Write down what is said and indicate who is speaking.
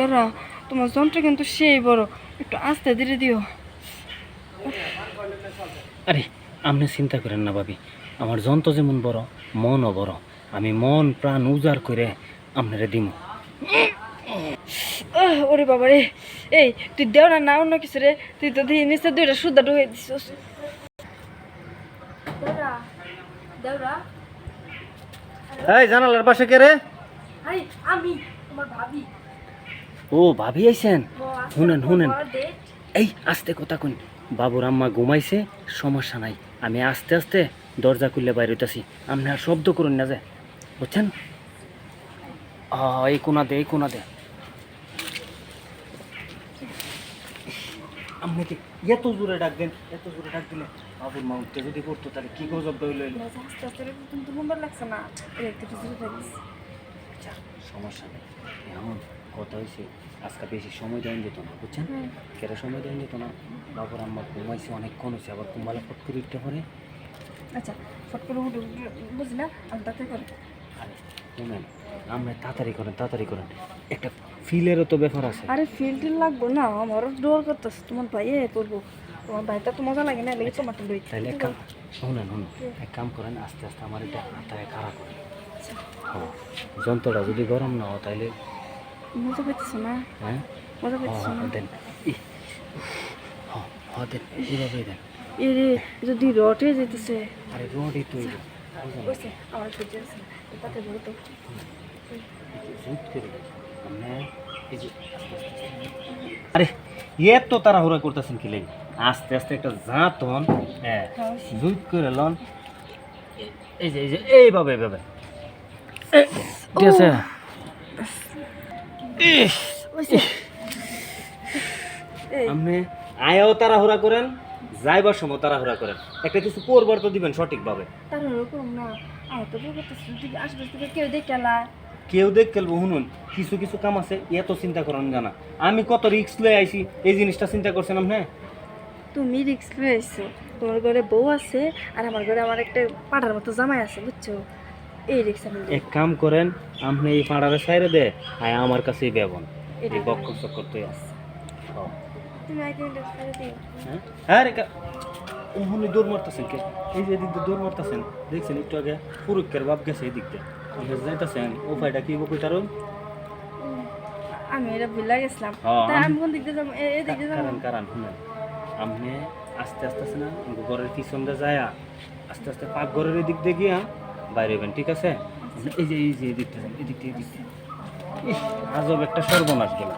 Speaker 1: দাঁড়া তোমার যন্ত্র কিন্তু সেই বড়। একটু আস্তে ধীরে দিও।
Speaker 2: আরে আপনি চিন্তা করেন না ভাবি। আমার যন্ত্র যেমন বড় মনও বড়। আমি মন প্রাণ উজাড় করে আপনারে দিমু।
Speaker 1: ওরে বাবা রে। এই তুই দেও না না অন্য কিছু রে। তুই তো দিয়ে নিচে দুইটা সুদা ঢুকে দিছিস।
Speaker 2: এই জানালার পাশে কে রে?
Speaker 1: আমি তোমার ভাবি।
Speaker 2: ও ভাবি আইছেন? শুনেন শুনেন। এই আস্তে কথা কইন। বাবুর আম্মা ঘুমাইছে সমস্যা নাই। আমি আস্তে আস্তে দরজা খুললে বাইরে হইতাছি। আপনি আর শব্দ করুন না যে। বুঝছেন? এই কোনা দে এই কোনা দে। আপনি এত জোরে ডাক দেন এত জোরে ডাক দিলে বাবুর মা উঠতে যদি করতো তাহলে কি গজব
Speaker 1: আস্তে কিন্তু লাগছে না।
Speaker 2: সমস্যা নেই। এখন কথা হয়েছে? আজকে বেশি সময় দেওয়া যেত না বুঝছেন। কেটে সময় দেওয়া যেত না? বাবুর আম্মা ঘুমাইছে অনেকক্ষণ হয়েছে আবার কুম্বালা ফট করে উঠতে পারে।
Speaker 1: আচ্ছা ফট করে উঠে বুঝি না আমি তাতে করে।
Speaker 2: আরে শুনেন আমরা তাড়াতাড়ি করেন তাড়াতাড়ি করেন। একটা ফিলেরও তো ব্যাপার আছে।
Speaker 1: আরে ফিল টিল লাগবো না আমারও ডোর করতেছে। তোমার ভাই করব। তোমার ভাইটা তো মজা লাগে না লেগে লই।
Speaker 2: তাহলে এক কাম শুনেন শুনুন এক কাম করেন আস্তে আস্তে আমার এটা হাতায় খারাপ করেন। হ্যাঁ যন্ত্রটা যদি গরম না হয় তাহলে
Speaker 1: মজা পাইতেছো না
Speaker 2: হ্যাঁ
Speaker 1: মজা
Speaker 2: হ্যাঁ,
Speaker 1: পাইতেছো না
Speaker 2: হ্যাঁ, দেন হ্যাঁ হ্যাঁ দেন এইভাবেই দেন
Speaker 1: এ রে যদি রটে যেতেছে
Speaker 2: আরে তো যে, বুঝলেন?
Speaker 1: ওইসে আমার সহ্য আছে তাতে বলো তো
Speaker 2: জুত করে আপনি এই যে। আরে এত তাড়াহুড়া করতেছেন কি লেগে আস্তে আস্তে একটা জাঁত হন হ্যাঁ
Speaker 1: হ্যাঁ।
Speaker 2: জুত করে লন এই যে এই যে এইভাবে এইভাবে ঠিক আছে আপনি আয়াও তাড়াহুড়া করেন যাইবার সময় তাড়াহুড়া করেন। একটা কিছু করবার তো দিবেন সঠিকভাবে।
Speaker 1: না। তো থেকে কেউ দেখে লা
Speaker 2: কেউ দেখ খেলব শুনুন কিছু কিছু কাম আছে এত চিন্তা করেন জানা আমি কত রিক্স লয়ে আইছি এই জিনিসটা চিন্তা করছেন আপনি?
Speaker 1: তুমি রিক্স লয়েছো তোমার ঘরে বউ আছে আর আমার ঘরে আমার একটা পাড়ার মতো জামাই আছে বুঝছ?
Speaker 2: এক কাম করেন আপনি এই পাড়ারে সাইরে দে আয় আমার কাছেই বেবন এই বক্কর চক্কর তুই
Speaker 1: দিও।
Speaker 2: হ্যাঁ? হ্যাঁ রে কা- দৌড় মারতেছেন কে? এই যে এদিক দৌড় মারতেছেন দেখছেন একটু আগে পুরুকের বাপ গেছে এই দিক যাইতেছেন ও কি বকুই তার
Speaker 1: আমি এটা ভুলে গেছিলাম।
Speaker 2: আমি-
Speaker 1: আমি কোন দিক দিয়ে যাব? এ- এদিক দিয়ে যাব।
Speaker 2: কারণ কারণ শুনেন আপনি আস্তে আস্তে আছে না ঘরের পিছন দিয়ে যায় আস্তে আস্তে পাক ঘরের দিক দিয়ে গিয়া বাইরে ঠিক আছে? এই যে এই যে এদিকটা এদিকটা এদিকটা আজব একটা সর্বনাশ গেল